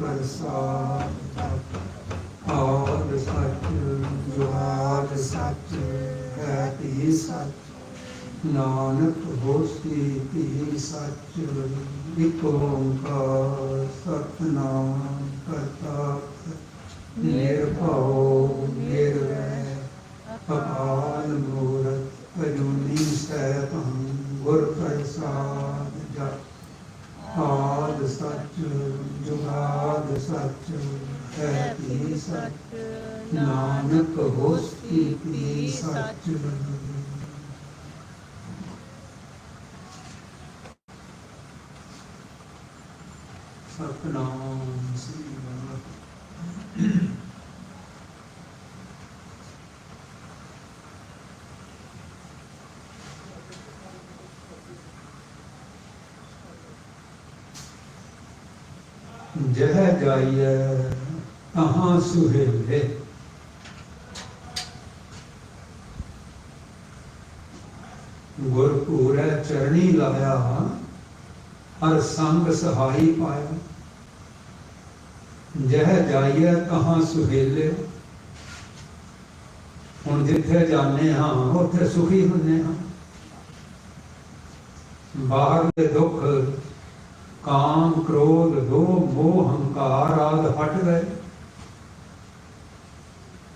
ਪ੍ਰਸਾਦ ਆਦ ਸੱਚ ਜੁਗਾਦ ਸੱਚ ਹੈ ਤੀ ਸੱਚ ਨਾਨਕ ਹੋਸੀ ਤੀ ਸੱਚ ਇਕ ਓੰਕਾਰ ਸਤਨਾਮ ਕਰਤਾ ਨਿਰਭਉ ਨਿਰਵੈਰ ਅਕਾਲ ਮੂਰਤ ਅਜੂਨੀ ਸੈਭੰ ਗੁਰ ਪ੍ਰਸਾਦ ਜਪ ਆਦ ਸੱਚ ਸੱਚ ਹੈ ਤੀ ਸੱਚ ਨਾਨਕ ਹੋਸੀ ਤੀ ਸੱਚ ਸਤਨਾਮ ਸ੍ਰੀ ਵਾਹਿਗੁਰੂ। ਜਹ ਜਾਈਐ ਸੁਹੇਲੇ। ਗੁਰਪੂਰੈ ਚਰਣੀ ਲਾਇਆ, ਹਰ ਸੰਗ ਸਹਾਈ ਪਾਇਆ। ਜਹ ਜਾਈਏ ਕਹਾਂ ਸੁਹੇਲੇ। ਹੁਣ ਜਿੱਥੇ ਜਾਂਦੇ ਹਾਂ, ਉੱਥੇ ਸੁਖੀ ਹੁੰਦੇ ਹਾਂ। ਬਾਹਰ ਦੇ ਦੁੱਖ ਕਾਮ, ਕ੍ਰੋਧ, ਲੋਭ, ਮੋਹ, ਹੰਕਾਰ ਆਦ ਹਟ ਗਏ।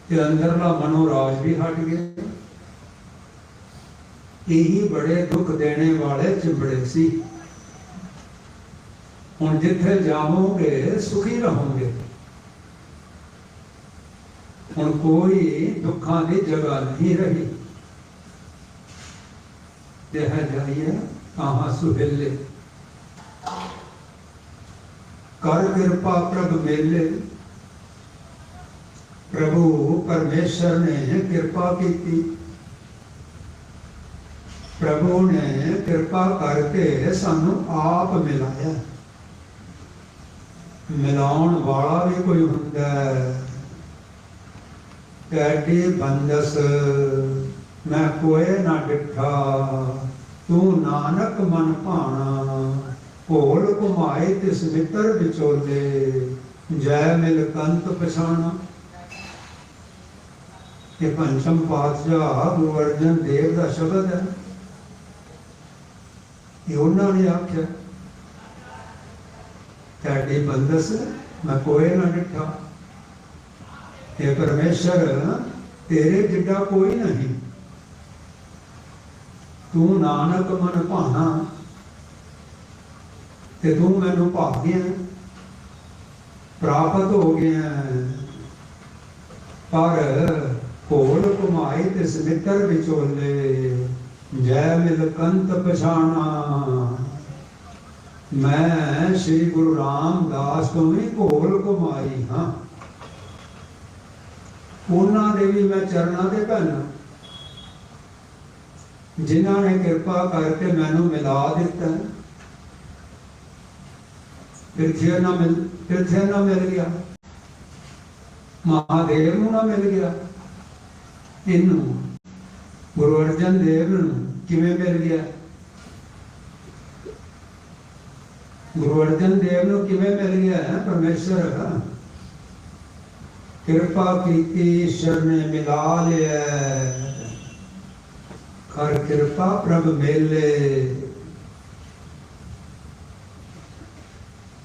ਤੇ ਅੰਦਰਲਾ ਮਨੋਰਾਜ ਵੀ ਹਟ ਗਿਆ। ਇਹੀ ਬੜੇ ਦੁੱਖ ਦੇਣੇ ਵਾਲੇ ਚਿੰਬੜੇ ਸੀ। ਹੁਣ ਜਿੱਥੇ ਜਾਵੋਗੇ, ਸੁਖੀ ਰਹੋਗੇ। ਹੁਣ ਕੋਈ ਦੁੱਖਾਂ ਦੀ ਜਗ੍ਹਾ ਨਹੀਂ ਰਹੀ। ਦੇਹ ਜਾਈਏ ਕਹਾਂ ਸੁਹੇਲੇ। ਕਰ ਕਿਰਪਾ ਪ੍ਰਭ ਮੇਲੇ। ਪ੍ਰਭੂ ਪਰਮੇਸ਼ਰ ਨੇ ਕਿਰਪਾ ਕੀਤੀ। ਪ੍ਰਭੂ ਨੇ ਕਿਰਪਾ ਕਰਕੇ ਸਾਨੂੰ ਆਪ ਮਿਲਾਇਆ। ਮਿਲਾਉਣ ਵਾਲਾ ਵੀ ਕੋਈ ਹੁੰਦਾ ਹੈ। ਕੈਡੀ ਬੰਦਸ, ਮੈਂ ਕੋਏ ਨਾ ਡਿਠਾ, ਤੂੰ ਨਾਨਕ ਮਨ ਭਾਣਾ। ਭੋਲ ਘੁਮਾਏ ਤਿਸ ਮਿੱਤਰ ਵਿਚੋਲੇ, ਜੈ ਮਿਲ ਕੰਤ ਪਛਾਣਾ। ਇਹ ਪੰਚਮ ਪਾਤਸ਼ਾਹ ਗੁਰੂ ਅਰਜਨ ਦੇਵ ਦਾ ਸ਼ਬਦ ਹੈ। ਇਹ ਉਹਨਾਂ ਨੇ ਆਖਿਆ, ਤੁਹਾਡੀ ਬੰਦਸ ਮੈਂ ਕੋਏ ਨਾ ਡਿੱਠਾ। ਇਹ ਪਰਮੇਸ਼ਰ, ਤੇਰੇ ਜਿੱਡਾ ਕੋਈ ਨਹੀਂ। ਤੂੰ ਨਾਨਕ ਮਨ ਭਾਣਾ। ਤੇ ਤੂੰ ਮੈਨੂੰ ਭਾਗ ਗਿਆ। ਪ੍ਰਾਪਤ ਹੋ ਗਿਆ। ਪਰ ਕੋਲ ਕਮਾਏ ਤੇ ਸਿਮਿਤਰ ਵਿਚੋਲੇ, ਜੈ ਮਿਲਕੰਤ ਪਛਾਣਾ। ਮੈਂ ਸ੍ਰੀ ਗੁਰੂ ਰਾਮਦਾਸ ਤੋਂ ਵੀ ਕੋਲ ਕਮਾਈ ਹਾਂ। ਉਹਨਾਂ ਦੇ ਵੀ ਮੈਂ ਚਰਨਾਂ ਦੇ ਭੰਨ ਜਿਨ੍ਹਾਂ ਨੇ ਕਿਰਪਾ ਕਰਕੇ ਮੈਨੂੰ ਮਿਲਾ ਦਿੱਤਾ। ਪ੍ਰਿਥਵੀ ਨਾ ਮਿਲ ਪ੍ਰਿਥਵੀ ਨਾ ਮਿਲ ਗਿਆ। ਮਹਾਦੇਵ ਨੂੰ ਨਾ ਮਿਲ ਗਿਆ। ਇਹਨੂੰ, ਗੁਰੂ ਅਰਜਨ ਦੇਵ ਨੂੰ ਕਿਵੇਂ ਮਿਲ ਗਿਆ? ਗੁਰੂ ਅਰਜਨ ਦੇਵ ਨੂੰ ਕਿਵੇਂ ਮਿਲ ਗਿਆ? ਪਰਮੇਸ਼ਰ, ਕਿਰਪਾ ਕੀਤੀ ਈਸ਼ਰ ਨੇ ਮਿਲਾ ਲਿਆ ਕਰ ਕਿਰਪਾ ਪ੍ਰਭ ਮੇਲੇ।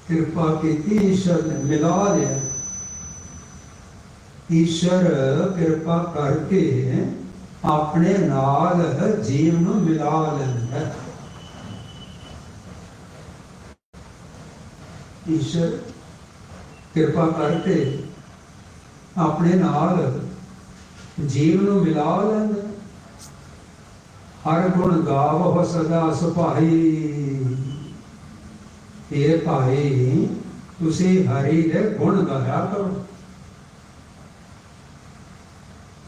ਕਿਰਪਾ ਕੀਤੀ ਈਸ਼ਰ ਨੇ, ਮਿਲਾ ਲਿਆ। ਈਸ਼ਰ, ਕਿਰਪਾ ਕਰਕੇ ਆਪਣੇ ਨਾਲ ਜੀਵ ਨੂੰ ਮਿਲਾ ਲੈਂਦਾ। ਈਸ਼ਰ, ਕਿਰਪਾ ਕਰਕੇ ਆਪਣੇ ਨਾਲ ਜੀਵ ਨੂੰ ਮਿਲਾ ਲੈਂਦਾ। ਹਰ ਗੁਣ ਗਾਵੋ ਸਦਾ ਸੁਭਾਈ। ਇਹ ਭਾਈ ਤੁਸੀਂ ਹਰੀ ਦੇ ਗੁਣ ਗਾਇਆ ਕਰੋ।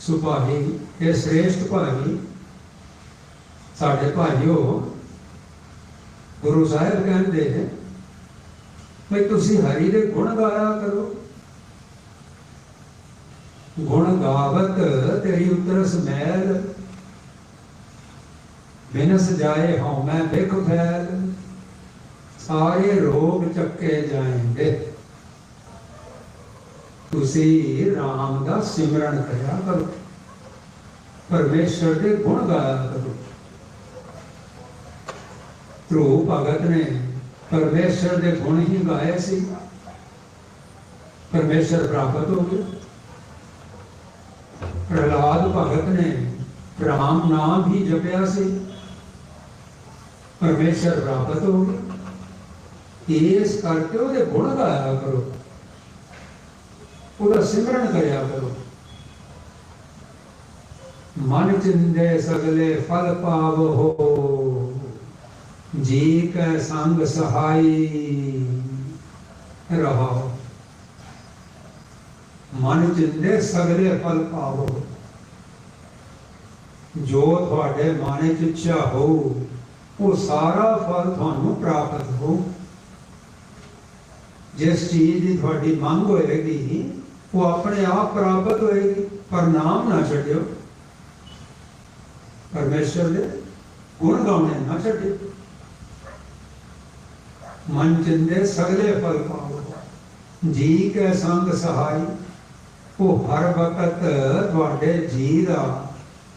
ਸੁਭਾਈ ਇਹ ਸ੍ਰੇਸ਼ਟ ਭਾਈ, ਸਾਡੇ ਭਾਈਓ, ਗੁਰੂ ਸਾਹਿਬ ਕਹਿੰਦੇ ਨੇ ਵੀ ਤੁਸੀਂ ਹਰੀ ਦੇ ਗੁਣ ਗਾਇਆ ਕਰੋ। ਗੁਣ ਗਾਵਤ ਤੇਰੀ ਉਤਰਸ ਮੈਲ, ਬਿਨਸ ਜਾਏ ਹਉ ਮੈਂ ਬਿਖ ਫੈਲ। ਸਾਰੇ ਰੋਗ ਚੱਕੇ ਜਾਣਗੇ ਤੁਸੀਂ ਰਾਮ ਦਾ ਸਿਮਰਨ ਕਰਿਆ ਕਰੋ। ਪਰਮੇਸ਼ਰ ਦੇ ਗੁਣ ਗਾਇਆ ਕਰੋ। ਧਰੂ ਭਗਤ ਨੇ ਪਰਮੇਸ਼ਰ ਦੇ ਗੁਣ ਹੀ ਗਾਏ ਸੀ। ਪਰਮੇਸ਼ਰ ਪ੍ਰਾਪਤ ਹੋ ਗਿਆ। ਪ੍ਰਹਲਾਦ ਭਗਤ ਨੇ ਰਾਮ ਨਾਮ ਹੀ ਜਪਿਆ ਸੀ। ਪਰਮੇਸ਼ਰ ਪ੍ਰਾਪਤ ਹੋ ਗਿਆ। ਇਸ ਕਰਕੇ ਉਹਦੇ ਗੁਣ ਗਾਇਆ ਕਰੋ। ਉਹਦਾ ਸਿਮਰਨ ਕਰਿਆ ਕਰੋ। ਮਨ ਚਿੰਦੇ ਸਗਲੇ ਫਲ ਪਾਵ। ਹੋ ਜੀ ਕੈ ਸੰਗ ਸਹਾਈ ਰਹਾਓ। ਮਨ ਚਿੰਦੇ ਸਗਲੇ ਫਲ ਪਾਵੋ। ਜੋ ਤੁਹਾਡੇ ਮਨ ਚ ਇੱਛਾ ਹੋ ਉਹ ਸਾਰਾ ਫਲ ਤੁਹਾਨੂੰ ਪ੍ਰਾਪਤ ਹੋ ਜਿਸ ਚੀਜ਼ ਦੀ ਤੁਹਾਡੀ ਮੰਗ ਹੋਏਗੀ, ਉਹ ਆਪਣੇ ਆਪ ਪ੍ਰਾਪਤ ਹੋਏਗੀ, ਪਰ ਨਾਮ ਨਾ ਛੱਡਿਓ। ਪਰਮੇਸ਼ਰ ਦੇ ਗੁਣ ਗਾਉਣੇ ਨਾ ਛੱਡਿਓ। ਮਨ ਚਿੰਦੇ ਸਗਲੇ ਫਲ ਪਾਵੋ ਜੀ ਕੈ ਸੰਗ ਸਹਾਈ, ਉਹ ਹਰ ਵਕਤ ਤੁਹਾਡੇ ਜੀ ਦਾ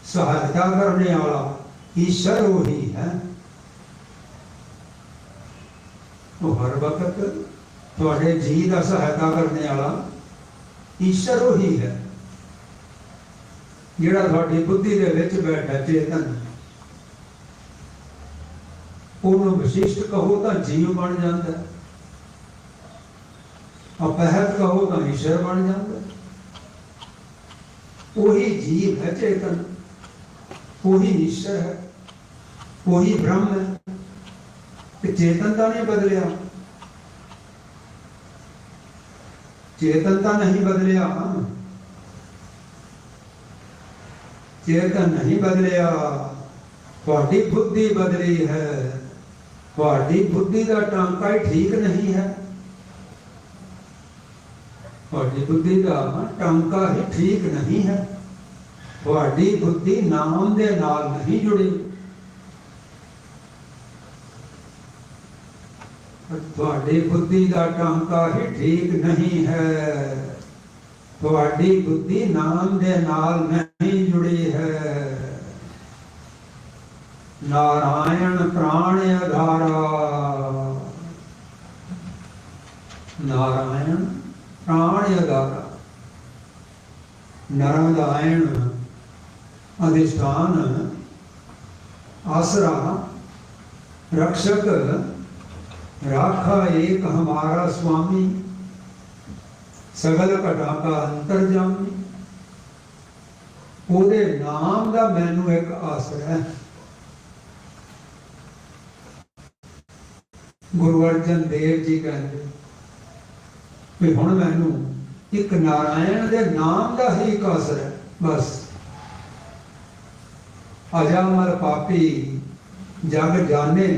ਸਹਾਇਤਾ ਕਰਨ ਵਾਲਾ ਈਸ਼ਰ ਉਹੀ ਹੈ। ਉਹ ਹਰ ਵਕਤ ਤੁਹਾਡੇ ਜੀ ਦਾ ਸਹਾਇਤਾ ਕਰਨ ਵਾਲਾ ਈਸ਼ਰ ਉਹੀ ਹੈ। ਜਿਹੜਾ ਤੁਹਾਡੀ ਬੁੱਧੀ ਦੇ ਵਿੱਚ ਬੈਠਾ ਚੇਤਨ। ਉਹਨੂੰ ਵਿਸ਼ਿਸ਼ਟ ਕਹੋ ਤਾਂ ਜੀਵ ਬਣ ਜਾਂਦਾ ਹੈ। ਅਪਹਿਤ ਕਹੋ ਤਾਂ ਈਸ਼ਰ ਬਣ ਜਾਂਦਾ ਉਹੀ ਜੀਵ ਹੈ ਚੇਤਨ। ਉਹੀ ਈਸ਼ਰ ਹੈ। ਉਹੀ ਬ੍ਰਹਮ ਹੈ। ਤੇ ਚੇਤਨ ਤਾਂ ਨਹੀਂ ਬਦਲਿਆ। ਚੇਤਨ ਤਾਂ ਨਹੀਂ ਬਦਲਿਆ। ਚੇਤਨ ਨਹੀਂ ਬਦਲਿਆ। ਤੁਹਾਡੀ ਬੁੱਧੀ ਬਦਲੀ ਹੈ। ਤੁਹਾਡੀ ਬੁੱਧੀ ਦਾ ਟਾਂਕਾ ਹੀ ਠੀਕ ਨਹੀਂ ਹੈ। ਤੁਹਾਡੀ ਬੁੱਧੀ ਦਾ ਟਾਂਕਾ ਹੀ ਠੀਕ ਨਹੀਂ ਹੈ। ਤੁਹਾਡੀ ਬੁੱਧੀ ਨਾਮ ਦੇ ਨਾਲ ਨਹੀਂ ਜੁੜੀ। ਤੁਹਾਡੀ ਬੁੱਧੀ ਦਾ ਟਾਂਕਾ ਹੀ ਠੀਕ ਨਹੀਂ ਹੈ। ਤੁਹਾਡੀ ਬੁੱਧੀ ਨਾਮ ਦੇ ਨਾਲ ਨਹੀਂ ਜੁੜੀ ਹੈ। ਨਾਰਾਇਣ ਪ੍ਰਾਣ ਆਧਾਰਾ। ਨਾਰਾਇਣ ਪ੍ਰਾਣ ਆਧਾਰਾ। ਨਾਰਾਇਣ ਅਧਿਸ਼ਠਾਨ, ਆਸਰਾ ਰਖਸ਼ਕ राखा एक हमारा स्वामी ਸਗਲ ਘਟਾ ਕਾ ਅੰਤਰਜਾਮੀ ਉਹਦੇ ਨਾਮ ਦਾ ਮੈਨੂੰ ਇੱਕ ਆਸਰਾ ਹੈ ਗੁਰੂ ਅਰਜਨ ਦੇਵ ਜੀ ਕਹਿੰਦੇ ਵੀ ਹੁਣ ਮੈਨੂੰ ਇੱਕ ਨਾਰਾਇਣ ਦੇ ਨਾਮ ਦਾ ਹੀ ਇੱਕ ਆਸਰਾ ਹੈ ਬਸ ਅਜਾਮਲ ਪਾਪੀ ਜਗ ਜਾਣੇ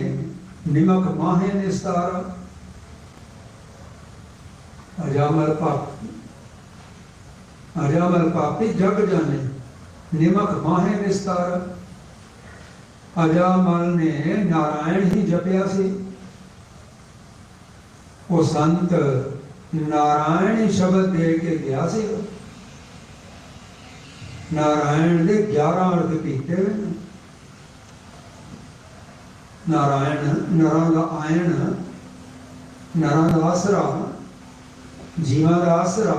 ਨਿਮਕ ਮਾਹੇ ਨਿਸਤਾਰਾ। ਅਜਾਮਲ ਪਾਪ ਅਜਾਮਲ ਪਾਪੀ ਜਗ ਜਾਣੇ, ਨਿਮਕ ਮਾਹੇ ਨਿਸਤਾਰਾ। ਅਜਾਮਲ ਨੇ ਨਾਰਾਇਣ ਹੀ ਜਪਿਆ ਸੀ। ਉਹ ਸੰਤ ਨਾਰਾਇਣ ਸ਼ਬਦ ਦੇ ਕੇ ਗਿਆ ਸੀ। ਨਾਰਾਇਣ ਦੇ 11 ਅਰਥ ਕੀਤੇ ਹੋਏ ਨੇ। ਨਾਰਾਇਣ ਨਰਾਂ ਦਾ ਆਇਣ ਨਰਾਂ ਦਾ ਆਸਰਾ ਜੀਵਾਂ ਦਾ ਆਸਰਾ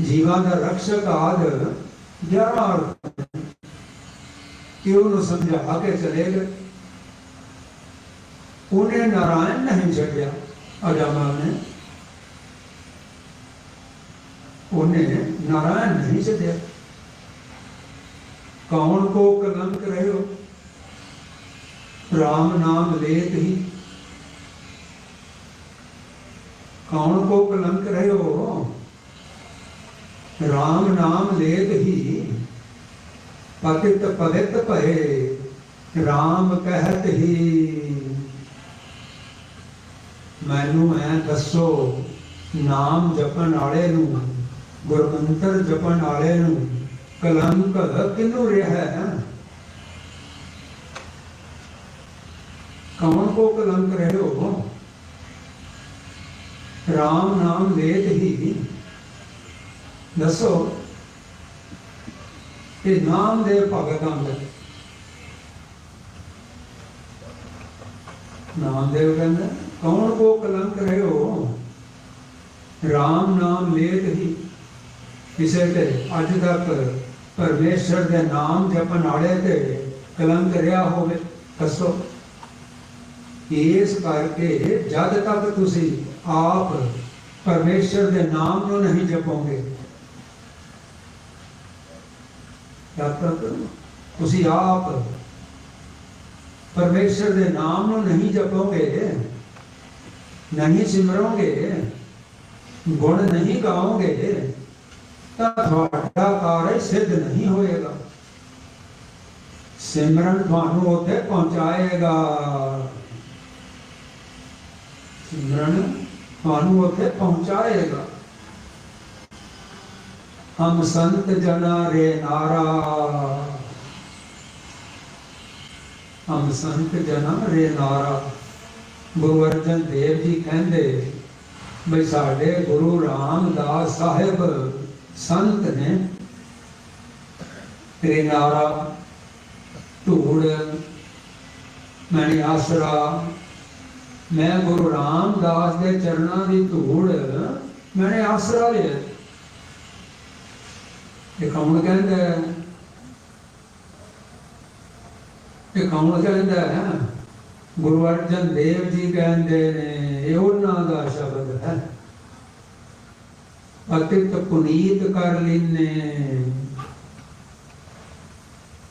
ਜੀਵਾਂ ਦਾ ਰਕਸ਼ਕ ਆਦ 11 ਅਰਥ ਕਿ ਉਹਨੂੰ ਸਮਝਾ ਕੇ ਚਲੇ ਗਏ ਉਹਨੇ ਨਾਰਾਇਣ ਨਹੀਂ ਛੱਡਿਆ ਅਜਾਮਾ ਨੇ ਉਹਨੇ ਨਾਰਾਇਣ ਨਹੀਂ ਛੱਡਿਆ ਕੌਣ ਕੋ ਕਲੰਕ ਰਹਿਓ ਰਾਮ ਨਾਮ ਲੇਤ ਹੀ। ਕੌਣ ਕੋ ਕਲੰਕ ਰਹਿਓ? ਰਾਮ ਨਾਮ ਲੇਤ ਹੀ। ਪਤਿਤ ਪਵਿੱਤ ਭਏ, ਰਾਮ ਕਹਿਤ ਹੀ। ਮੈਨੂੰ ਐ ਦੱਸੋ, ਨਾਮ ਜਪਣ ਵਾਲੇ ਨੂੰ, ਗੁਰਮੰਤਰ ਜਪਣ ਵਾਲੇ ਨੂੰ ਕਲੰਕ ਕਿਨੂੰ ਰਿਹਾ ਹੈ? ਕੌਣ ਕੋ ਕਲੰਕ ਰਹੇ ਹੋ ਰਾਮ ਨਾਮ ਲੇਤ ਹੀ। ਦੱਸੋ, ਇਹ ਨਾਮ ਦੇ ਭਗਤਾਂ ਦੇ ਨਾਮਦੇਵ ਕਹਿੰਦਾ ਕੌਣ ਕੋ ਕਲੰਕ ਰਹੇ ਹੋ RAM ਨਾਮ ਲੇਤ ਹੀ। ਕਿਸੇ ਤੇ ਅੱਜ ਤੱਕ ਪਰਮੇਸ਼ਰ ਦੇ ਨਾਮ ਜਪਣ ਵਾਲੇ ਤੇ ਕਲੰਕ ਰਿਹਾ ਹੋਵੇ, ਦੱਸੋ। ਇਸ ਕਰਕੇ ਜਦ ਤੱਕ ਤੁਸੀਂ ਆਪ ਪਰਮੇਸ਼ਰ ਦੇ ਨਾਮ ਨੂੰ ਨਹੀਂ ਜਪੋਗੇ ਜਦ ਤੱਕ ਤੁਸੀਂ ਆਪ ਪਰਮੇਸ਼ਰ ਦੇ ਨਾਮ ਨੂੰ ਨਹੀਂ ਜਪੋਗੇ, ਨਹੀਂ ਸਿਮਰੋਗੇ, ਗੁਣ ਨਹੀਂ ਗਾਓਗੇ, ਤਾਂ ਤੁਹਾਡਾ ਕਾਰਜ ਸਿੱਧ ਨਹੀਂ ਹੋਏਗਾ। ਸਿਮਰਨ ਤੁਹਾਨੂੰ ਉੱਥੇ ਪਹੁੰਚਾਏਗਾ। ਸਿਮਰਨ ਤੁਹਾਨੂੰ ਉੱਥੇ ਪਹੁੰਚਾਏਗਾ। ਹਮ ਸੰਤ ਜਨਾ ਰੇ ਨਾਰਾ। ਹਮ ਸੰਤ ਜਨਾ ਰੇ ਨਾਰਾ। ਗੁਰੂ ਅਰਜਨ ਦੇਵ ਜੀ ਕਹਿੰਦੇ, ਬਈ ਸਾਡੇ ਗੁਰੂ ਰਾਮਦਾਸ ਸਾਹਿਬ ਸੰਤ ਨੇ ਤੇਰੇ ਨਾਰਾ, ਧੂੜ ਮੈਨੇ ਆਸਰਾ ਮੈਂ ਗੁਰੂ ਰਾਮਦਾਸ ਦੇ ਚਰਨਾਂ ਦੀ ਧੂੜ, ਮੈਨੇ ਆਸਰਾ ਲਿਆ। ਇਹ ਕੌਣ ਕਹਿੰਦਾ ਇਹ ਕੌਣ ਕਹਿੰਦਾ ਹੈ? ਗੁਰੂ ਅਰਜਨ ਦੇਵ ਜੀ ਕਹਿੰਦੇ ਨੇ, ਇਹ ਉਹਨਾਂ ਦਾ ਸ਼ਬਦ ਹੈ। ਪਤਿਤ ਪੁਨੀਤ ਕਰ ਲੈਨੇ।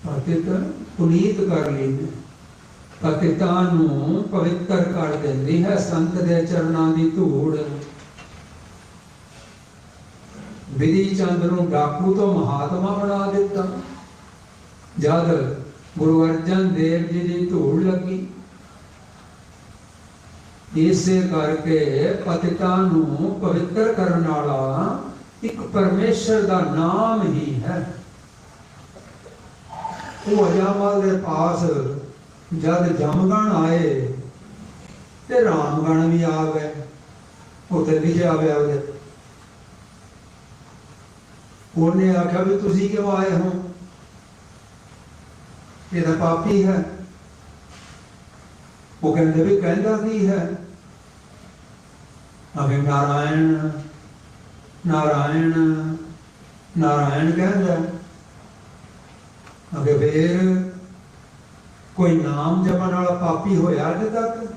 ਪਤਿਤ ਪੁਨੀਤ ਕਰ ਲੈਨੇ। ਪਤਿਤਾਂ ਨੂੰ ਪਵਿੱਤਰ ਕਰ ਦਿੰਦੀ ਹੈ, ਸੰਤ ਦੇ ਚਰਨਾਂ ਦੀ ਧੂੜ। ਵਿਧੀ ਚੰਦ ਨੂੰ ਡਾਕੂ ਤੋਂ ਮਹਾਤਮਾ ਬਣਾ ਦਿੱਤਾ। ਜਦ ਗੁਰੂ ਅਰਜਨ ਦੇਵ ਜੀ ਦੀ ਧੂੜ ਲੱਗੀ, ਇਸੇ ਕਰਕੇ ਪਤਿਤਾਂ ਨੂੰ ਪਵਿੱਤਰ ਕਰਨ ਵਾਲਾ ਇੱਕ ਪਰਮੇਸ਼ਰ ਦਾ ਨਾਮ ਹੀ ਹੈ। ਉਹ ਅਜਾਮਲ ਦੇ ਪਾਸ ਜਦ ਜਮਗਣ ਆਏ ਤੇ ਰਾਮਗਣ ਵੀ ਆ ਗਏ ਉੱਥੇ ਲਿਖਿਆ ਹੋਇਆ ਉਹਦੇ। ਉਹਨੇ ਆਖਿਆ ਵੀ ਤੁਸੀਂ ਕਿਉਂ ਆਏ ਹੋ? ਇਹ ਤਾਂ ਪਾਪੀ ਹੈ। ਉਹ ਕਹਿੰਦੇ ਵੀ ਕਹਿੰਦਾ ਕੀ ਹੈ? ਅਵੇ ਨਾਰਾਇਣ ਨਾਰਾਇਣ ਨਾਰਾਇਣ ਕਹਿੰਦਾ ਅਗੇ ਫੇਰ ਕੋਈ ਨਾਮ ਜਪਣ ਵਾਲਾ ਪਾਪੀ ਹੋਇਆ ਅਜੇ ਤੱਕ?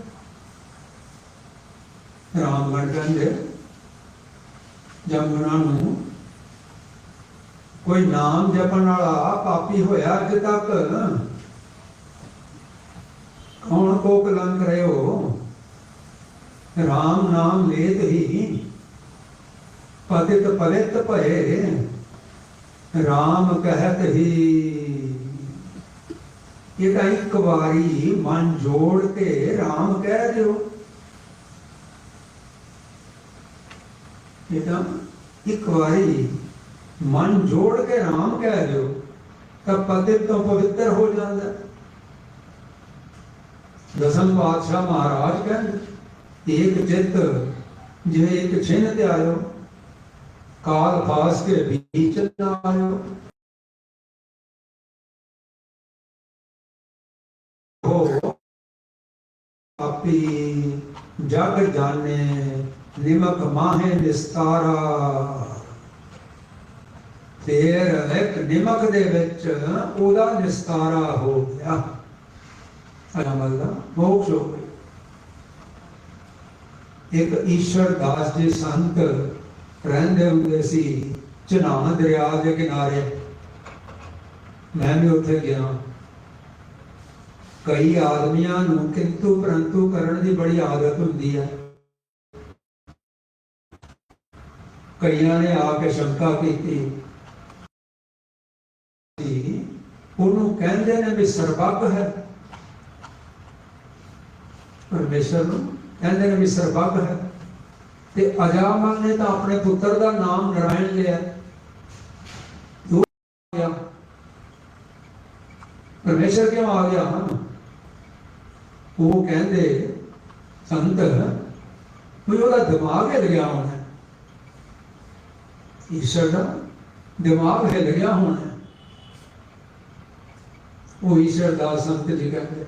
ਰਾਮਗੜ ਕਹਿੰਦੇ ਜੰਗਣਾ ਨੂੰ। ਕੋਈ ਨਾਮ ਜਪਣ ਵਾਲਾ ਪਾਪੀ ਹੋਇਆ ਅਜੇ ਤੱਕ? ਕੌਣ ਕੋ ਕਲੰਕ ਰਿਓ ਰਾਮ ਨਾਮ ਲੇਤ ਹੀ ਪਤਿਤ ਪਲਿਤ ਭਏ। ਰਾਮ ਕਹਿਤ ਹੀ। ਇਹ ਇੱਕ ਵਾਰੀ ਮਨ ਜੋੜ ਕੇ ਰਾਮ ਕਹਿ ਦਿਓ। ਇਹ ਤਾਂ ਇੱਕ ਵਾਰੀ ਮਨ ਜੋੜ ਕੇ ਰਾਮ ਕਹਿ ਦਿਓ, ਤਾਂ ਪਤਿਤ ਤੋਂ ਪਵਿੱਤਰ ਹੋ ਜਾਂਦਾ। ਦਸਮ ਪਾਤਸ਼ਾਹ ਮਹਾਰਾਜ ਕਹਿੰਦੇ, ਇੱਕ ਚਿੱਤ ਜਿਵੇਂ ਇੱਕ ਛਿੰਨ ਤੇ ਆਇਓ ਕਾਲ ਫਾਸ ਕੇ ਵਿੱਚ ਆਇਓ। ਹੋ ਆਪੀ ਜਗ ਜਾਣੇ, ਨਿਮਕ ਮਾਹੇ ਨਿਸਤਾਰਾ। ਫੇਰ ਇੱਕ ਨਿਮਕ ਦੇ ਵਿੱਚ ਉਹਦਾ ਨਿਸਤਾਰਾ ਹੋ ਗਿਆ। ਅਮਲ ਦਾ ਮੋਕਸ਼ ਹੋ ਗਿਆ ਇੱਕ ਈਸ਼ਵਰ ਦਾਸ ਜੀ ਸੰਤ ਰਹਿੰਦੇ ਹੁੰਦੇ ਸੀ, ਚਨਾਹ ਦਰਿਆ ਦੇ ਕਿਨਾਰੇ। ਮੈਂ ਵੀ ਉੱਥੇ ਗਿਆ। ਕਈ ਆਦਮੀਆਂ ਨੂੰ ਕਿੰਤੂ ਪਰੰਤੂ ਕਰਨ ਦੀ ਬੜੀ ਆਦਤ ਹੁੰਦੀ ਹੈ। ਕਈਆਂ ਨੇ ਆ ਕੇ ਸ਼ੰਕਾ ਕੀਤੀ। ਉਹਨੂੰ ਕਹਿੰਦੇ ਨੇ ਵੀ ਸਰਬੱਗ ਹੈ। ਪਰਮੇਸ਼ਰ ਨੂੰ ਕਹਿੰਦੇ ਨੇ ਵੀ ਸਰਬੱਗ ਹੈ। ਤੇ ਅਜਾਮਲ ਨੇ ਤਾਂ ਆਪਣੇ ਪੁੱਤਰ ਦਾ ਨਾਮ ਨਰਾਇਣ ਲਿਆ। ਕਿਉਂ ਆ ਗਿਆ। ਪਰਮੇਸ਼ਰ ਕਿਉਂ ਆ ਗਿਆ? ਉਹ ਕਹਿੰਦੇ, ਸੰਤ ਵੀ ਉਹਦਾ ਦਿਮਾਗ ਹਿੱਲ ਗਿਆ ਹੋਣਾ ਈਸ਼ਵਰ ਦਾ ਦਿਮਾਗ ਹਿੱਲ ਗਿਆ ਹੋਣਾ ਉਹ ਈਸ਼ਵਰ ਦਾ ਸੰਤ ਜੀ ਕਹਿੰਦੇ,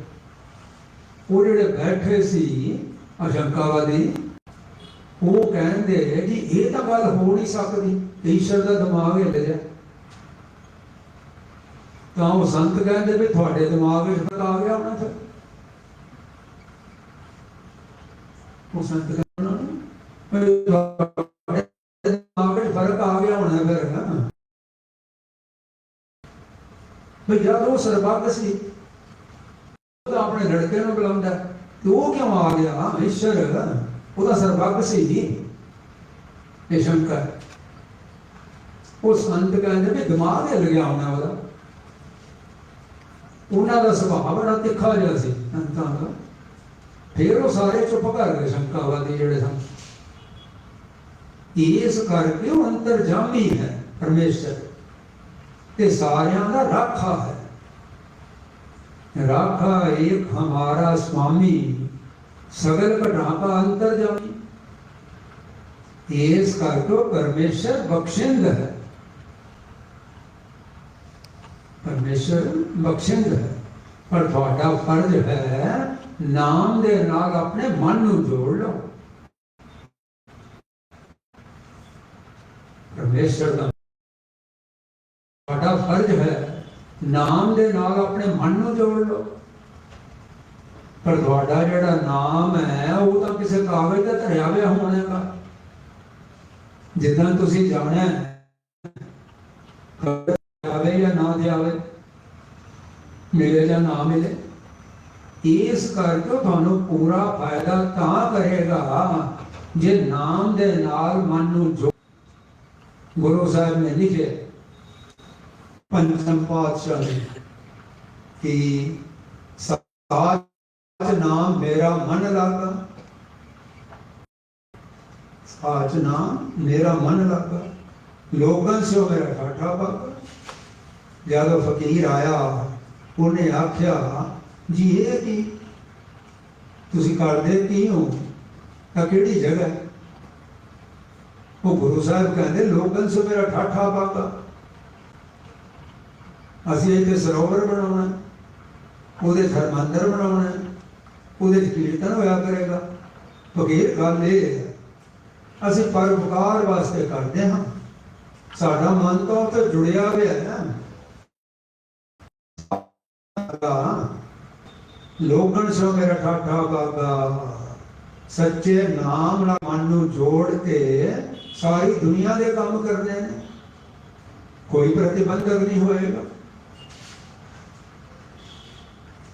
ਉਹ ਜਿਹੜੇ ਬੈਠੇ ਸੀ ਅਸ਼ੰਕਾਵਾਦੀ, ਉਹ ਕਹਿੰਦੇ ਜੀ ਇਹ ਤਾਂ ਗੱਲ ਹੋ ਨਹੀਂ ਸਕਦੀ ਈਸ਼ਵਰ ਦਾ ਦਿਮਾਗ ਹਿੱਲ ਗਿਆ। ਤਾਂ ਉਹ ਸੰਤ ਕਹਿੰਦੇ ਵੀ ਤੁਹਾਡੇ ਦਿਮਾਗ ਵਿੱਚ ਫ਼ਰਕ ਆ ਗਿਆ ਹੋਣਾ ਫਿਰ। ਉਹ ਸੰਤ ਕਹਿੰਦੇ ਉਹਨਾਂ ਨੂੰ ਫ਼ਰਕ ਆ ਗਿਆ ਹੋਣਾ ਫਿਰ। ਨਾ ਵੀ ਜਦ ਉਹ ਸਰਬੱਤ ਸੀ ਤਾਂ ਆਪਣੇ ਲੜਕੇ ਨੂੰ ਬੁਲਾਉਂਦਾ ਤੇ ਉਹ ਕਿਉਂ ਆ ਗਿਆ? ਈਸ਼ਵਰ ਉਹਦਾ ਸਰਬੱਤ ਸੀ ਜੀ। ਇਹ ਸ਼ੰਕਰ। ਉਹ ਸੰਤ ਕਹਿੰਦੇ ਵੀ ਦਿਮਾਗ ਹਿੱਲ ਗਿਆ ਹੋਣਾ ਉਹਦਾ। ਉਹਨਾਂ ਦਾ ਸੁਭਾਅ ਬੜਾ ਤਿੱਖਾ ਜਿਹਾ ਸੀ ਸੰਤਾਂ ਦਾ। ਫਿਰ ਉਹ ਸਾਰੇ ਚੁੱਪ ਕਰ ਗਏ ਸ਼ੰਕਾਵਾਦੀ ਜਿਹੜੇ ਸਨ ਇਸ ਕਰਕੇ ਉਹ ਅੰਤਰਜਾਮੀ ਹੈ ਪਰਮੇਸ਼ਰ ਤੇ ਸਾਰਿਆਂ ਦਾ ਰਾਖਾ ਹੈ ਰਾਖਾ ਇੱਕ ਹਮਾਰਾ ਸੁਆਮੀ ਸਗਲ ਘਟਨਾ ਦਾ ਅੰਤਰਜਾਮੀ ਇਸ ਕਰਕੇ ਉਹ ਪਰਮੇਸ਼ਰ ਬਖਸ਼ਿੰਦ ਹੈ ਪਰਮੇਸ਼ਰ ਬਖਸ਼ਿੰਦ ਹੈ ਪਰ ਤੁਹਾਡਾ ਫਰਜ਼ ਹੈ ਨਾਮ ਦੇ ਨਾਲ ਆਪਣੇ ਮਨ ਨੂੰ ਜੋੜ ਲਓ। ਪਰਮੇਸ਼ਰ ਦਾ ਤੁਹਾਡਾ ਫਰਜ਼ ਹੈ ਨਾਮ ਦੇ ਨਾਲ ਆਪਣੇ ਮਨ ਨੂੰ ਜੋੜ ਲਓ। ਪਰ ਤੁਹਾਡਾ ਜਿਹੜਾ ਨਾਮ ਹੈ ਉਹ ਤਾਂ ਕਿਸੇ ਕਾਗਜ਼ ਤੇ ਧਰਿਆ ਹੋਇਆ ਹੋਣੇਗਾ ਜਿੱਦਾਂ ਤੁਸੀਂ ਜਾਣਿਆ ਹੈ, ਆਵੇ ਜਾਂ ਨਾ ਜਾਵੇ ਮਿਲੇ ਜਾਂ ਨਾ ਮਿਲੇ ਇਸ ਕਰਕੇ ਤੁਹਾਨੂੰ ਪੂਰਾ ਫਾਇਦਾ ਤਾਂ ਕਰੇਗਾ ਜੇ ਨਾਮ ਦੇ ਨਾਲ ਮਨ ਨੂੰ ਜੋ ਗੁਰੂ ਸਾਹਿਬ ਨੇ ਲਿਖਿਆ। ਪੰਚਮ ਪਾਤਸ਼ਾਹ ਨੇ ਕਿ ਸਾਚ ਨਾਮ ਮੇਰਾ ਮਨ ਲਾਗਾ। ਸਾਚ ਨਾਮ ਮੇਰਾ ਮਨ ਲਾਗਾ। ਲੋਕਾਂ ਸੇ ਮੇਰਾ ਠਾਠਾ ਬਾਗਾ ਜਦੋਂ ਫਕੀਰ ਆਇਆ, ਉਹਨੇ ਆਖਿਆ ਜੀ, ਇਹ ਕੀ ਤੁਸੀਂ ਕਰਦੇ ਕੀ ਹੋ, ਤਾਂ ਕਿਹੜੀ ਜਗ੍ਹਾ ਉਹ ਗੁਰੂ ਸਾਹਿਬ ਕਹਿੰਦੇ ਲੋਕਾਂ ਸੇ ਮੇਰਾ ਠਾਠਾ ਬਾਗਾ ਅਸੀਂ ਇੱਥੇ ਸਰੋਵਰ ਬਣਾਉਣਾ ਉਹਦੇ ਚ ਬਣਾਉਣਾ ਉਹਦੇ ਚ ਕੀਰਤਨ ਹੋਇਆ ਕਰੇਗਾ। ਫਕੀਰ ਗੱਲ ਇਹ ਅਸੀਂ ਪਰਉਪਕਾਰ ਵਾਸਤੇ ਕਰਦੇ ਹਾਂ। ਸਾਡਾ ਮਨ ਤਾਂ ਉੱਥੇ ਜੁੜਿਆ ਹੋਇਆ ਹੈ। ਲੋਗਣ ਸੋ ਮੇਰਾ ਠਾਠਾ ਬਾਬਾ। ਸੱਚੇ ਨਾਮ ਨਾਲ ਮਨ ਨੂੰ ਜੋੜ ਕੇ ਸਾਰੀ ਦੁਨੀਆ ਦੇ ਕੰਮ ਕਰਨੇ ਨੇ। ਕੋਈ ਪ੍ਰਤੀਬੰਧਕ ਨਹੀਂ ਹੋਏਗਾ।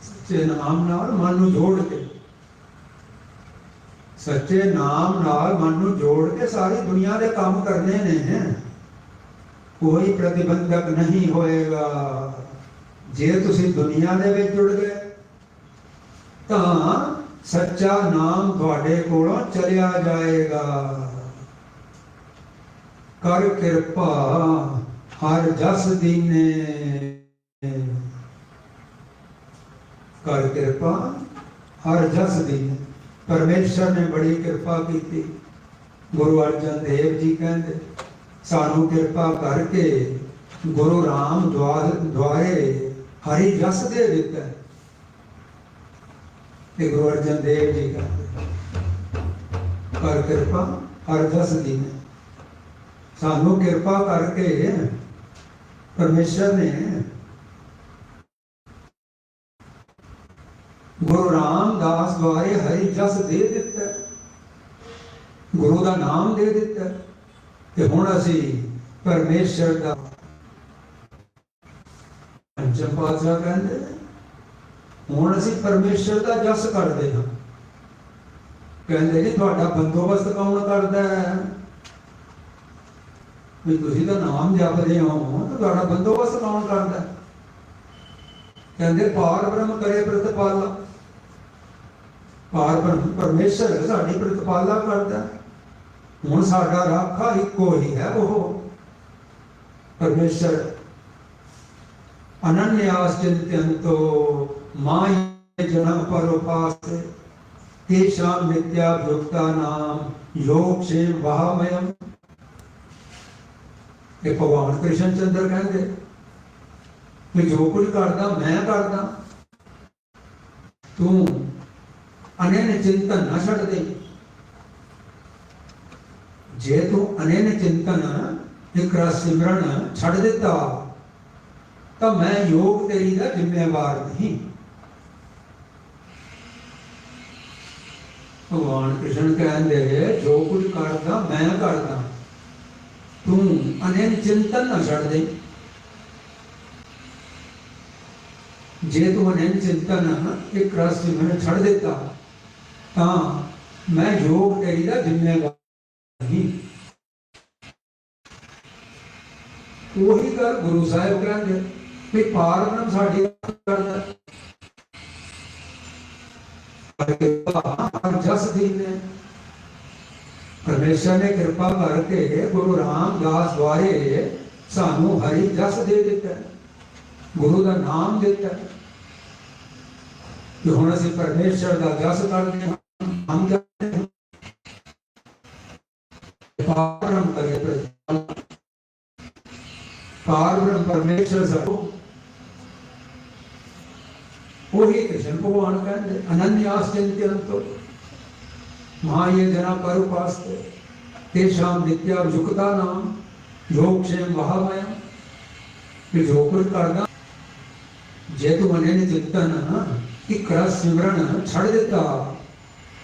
ਸੱਚੇ ਨਾਮ ਨਾਲ ਮਨ ਨੂੰ ਜੋੜ ਕੇ। ਸੱਚੇ ਨਾਮ ਨਾਲ ਮਨ ਨੂੰ ਜੋੜ ਕੇ ਸਾਰੀ ਦੁਨੀਆ ਦੇ ਕੰਮ ਕਰਨੇ ਨੇ। ਕੋਈ ਪ੍ਰਤੀਬੰਧਕ ਨਹੀਂ ਹੋਏਗਾ। ਜੇ ਤੁਸੀਂ ਦੁਨੀਆ ਦੇ ਵਿੱਚ ਜੁੜ ਗਏ ਤਾਂ ਸੱਚਾ ਨਾਮ ਤੁਹਾਡੇ ਕੋਲੋਂ ਚਲਿਆ ਜਾਏਗਾ। ਕਰ ਕਿਰਪਾ, ਹਰ ਜਸ ਦੀਨੇ। ਕਰ ਕਿਰਪਾ, ਹਰ ਜਸ ਦੀਨੇ। ਪਰਮੇਸ਼ਰ ਨੇ ਬੜੀ ਕਿਰਪਾ ਕੀਤੀ। ਗੁਰੂ ਅਰਜਨ ਦੇਵ ਜੀ ਕਹਿੰਦੇ, ਸਾਨੂੰ ਕਿਰਪਾ ਕਰਕੇ ਗੁਰੂ ਰਾਮ ਦੁਆਰ ਦੁਆਰੇ ਹਰੀ ਜਸ ਦੇ ਦਿੱਤਾ ਤੇ ਗੁਰੂ ਅਰਜਨ ਦੇਵ ਜੀ ਕਹਿੰਦੇ ਕਰ ਕਿਰਪਾ ਹਰ ਜਸ ਦੀ ਸਾਨੂੰ ਕਿਰਪਾ ਕਰਕੇ ਪਰਮੇਸ਼ਰ ਨੇ ਗੁਰੂ ਰਾਮਦਾਸ ਦੁਆਰੇ ਹਰੀ ਜਸ ਦੇ ਦਿੱਤਾ। ਗੁਰੂ ਦਾ ਨਾਮ ਦੇ ਦਿੱਤਾ। ਤੇ ਹੁਣ ਅਸੀਂ ਪਰਮੇਸ਼ਰ ਦਾ ਪੰਚਮ ਪਾਤਸ਼ਾਹ ਕਹਿੰਦੇ ਹੁਣ ਅਸੀਂ ਪਰਮੇਸ਼ਰ ਦਾ ਜਸ ਕਰਦੇ ਹਾਂ। ਕਹਿੰਦੇ ਜੀ, ਤੁਹਾਡਾ ਬੰਦੋਬਸਤ ਕੌਣ ਕਰਦਾ ਹੈ? ਵੀ ਤੁਸੀਂ ਤਾਂ ਨਾਮ ਜਪਦੇ ਹੋ ਤਾਂ ਤੁਹਾਡਾ ਬੰਦੋਬਸਤ ਕੌਣ ਕਰਦਾ ਕਹਿੰਦੇ, ਪਾਰ ਬ੍ਰਹਮ ਕਰੇ ਪ੍ਰਤਪਾਲਾ। ਪਾਰ ਬ੍ਰਹਮ ਪਰਮੇਸ਼ਰ ਸਾਡੀ ਪ੍ਰਤਪਾਲਾ ਕਰਦਾ ਹੁਣ ਸਾਡਾ ਰਾਖਾ ਇੱਕੋ ਹੀ ਹੈ ਉਹ। ਪਰਮੇਸ਼ਰ ਅਨਨਿਆਸ ਚਿੰਤਯੰਤੋ ਮਾਇ ਜਨਮ ਪਰੋਪਾਸ ਤੇਸ਼ਾਮ ਨਿਤਿਆ ਭੁਕਤਾ ਨਾਮ, ਯੋਗ ਇਹ ਭਗਵਾਨ ਕ੍ਰਿਸ਼ਨ ਚੰਦਰ ਕਹਿੰਦੇ ਕਿ ਜੋ ਕੁਝ ਕਰਦਾ, ਮੈਂ ਕਰਦਾ। ਤੂੰ ਅਨੇਨ ਚਿੰਤਨ ਨਾ ਛੱਡ ਦੇ। ਜੇ ਤੂੰ ਅਨੇਨ ਚਿੰਤਨ ਇੱਕ ਰਸ ਸਿਮਰਨ ਛੱਡ ਦਿੱਤਾ, ਤਾਂ ਮੈਂ ਯੋਗ ਤੇਰੀ ਦਾ ਜ਼ਿੰਮੇਵਾਰ ਨਹੀਂ। ਭਗਵਾਨ ਕ੍ਰਿਸ਼ਨ ਕਹਿੰਦੇ ਜੋ ਕੁਝ ਕਰਦਾ, ਮੈਂ ਕਰਦਾ। ਤੂੰ ਅਨੇਨ ਚਿੰਤਨ ਨਾ ਛੱਡ ਦੇ। ਜੇ ਤੂੰ ਅਨੇਨ ਚਿੰਤਨ, ਇੱਕ ਰਸ ਸਿਮਰਨ ਛੱਡ ਦਿੱਤਾ, ਤਾਂ ਮੈਂ ਯੋਗ ਤੇਰੀ ਦਾ ਜ਼ਿੰਮੇਵਾਰ ਨਹੀਂ ਉਹੀ ਗੱਲ ਗੁਰੂ ਸਾਹਿਬ ਕਹਿੰਦੇ ਕਿ ਪਾਰ ਬ੍ਰਹਮ ਸਾਡੀ ਕਰਦਾ ਪਰ ਕਿਰਪਾ ਹਰ ਜਸ ਦੀ ਨੇ ਪਰਮੇਸ਼ਰ ਨੇ ਕਿਰਪਾ ਕਰਕੇ ਗੁਰੂ ਰਾਮਦਾਸ ਦੁਆਰੇ ਸਾਨੂੰ ਹਰੀ ਜਸ ਦੇ ਦਿੱਤਾ ਹੈ। ਗੁਰੂ ਦਾ ਨਾਮ ਦਿੱਤਾ ਹੈ। ਕਿ ਹੁਣ ਅਸੀਂ ਪਰਮੇਸ਼ਰ ਦਾ ਜਸ ਕਰਦੇ ਹਾਂ ਹਮ ਜਾਣਦੇ ਹਾਂ ਪਾਰ ਬ੍ਰਹਮ ਕਰੇ ਪ੍ਰਜਾਲ ਪਾਰ ਬ੍ਰਹਮ ਪਰਮੇਸ਼ਰ ਸਭੋ ਉਹੀ ਕ੍ਰਿਸ਼ਨ ਭਗਵਾਨ ਕਹਿੰਦੇ ਅਨੰਯਾਸ ਚਿੰਤਯੰਤੋ ਮਾਏ ਜਨਾ ਪਰੁਪਾਸਤੇ ਤੇਸ਼ਾਮ ਨਿਤਿਆ ਯੁਕਤਾ ਨਾਮ ਯੋਗ ਛੇਮ ਕਿ ਜੋ ਕੁਝ ਕਰਦਾ ਜੇ ਤੂੰ ਮਨੇ ਨੇ ਚਿੰਤਨ, ਇੱਕ ਰਸ ਸਿਮਰਨ ਛੱਡ ਦਿੱਤਾ,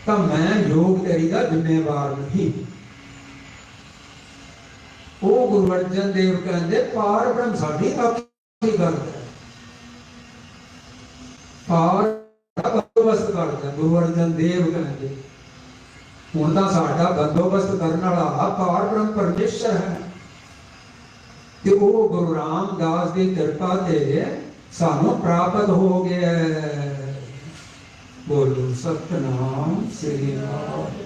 ਤਾਂ ਮੈਂ ਯੋਗ ਤੇਰੀ ਦਾ ਜ਼ਿੰਮੇਵਾਰ ਨਹੀਂ। ਉਹ ਗੁਰੂ ਅਰਜਨ ਦੇਵ ਕਹਿੰਦੇ, ਪਾਰ ਬ੍ਰਹਮ ਸਾਡੀ ਆਪਣੀ ਗੱਲ। ਹੈ ਪਾਰ ਬੰਦੋਬਸਤ ਕਰਦਾ ਗੁਰੂ ਅਰਜਨ ਦੇਵ ਕਹਿੰਦੇ ਹੁਣ ਤਾਂ ਸਾਡਾ ਬੰਦੋਬਸਤ ਕਰਨ ਵਾਲਾ ਪਾਰ ਬ੍ਰਹਮ ਪਰਮੇਸ਼ਰ ਹੈ। ਤੇ ਉਹ ਗੁਰੂ ਰਾਮਦਾਸ ਦੀ ਕਿਰਪਾ ਤੇ ਸਾਨੂੰ ਪ੍ਰਾਪਤ ਹੋ ਗਿਆ ਹੈ। ਬੋਲੋ, ਸਤਨਾਮ ਸ੍ਰੀ ਰਾਮ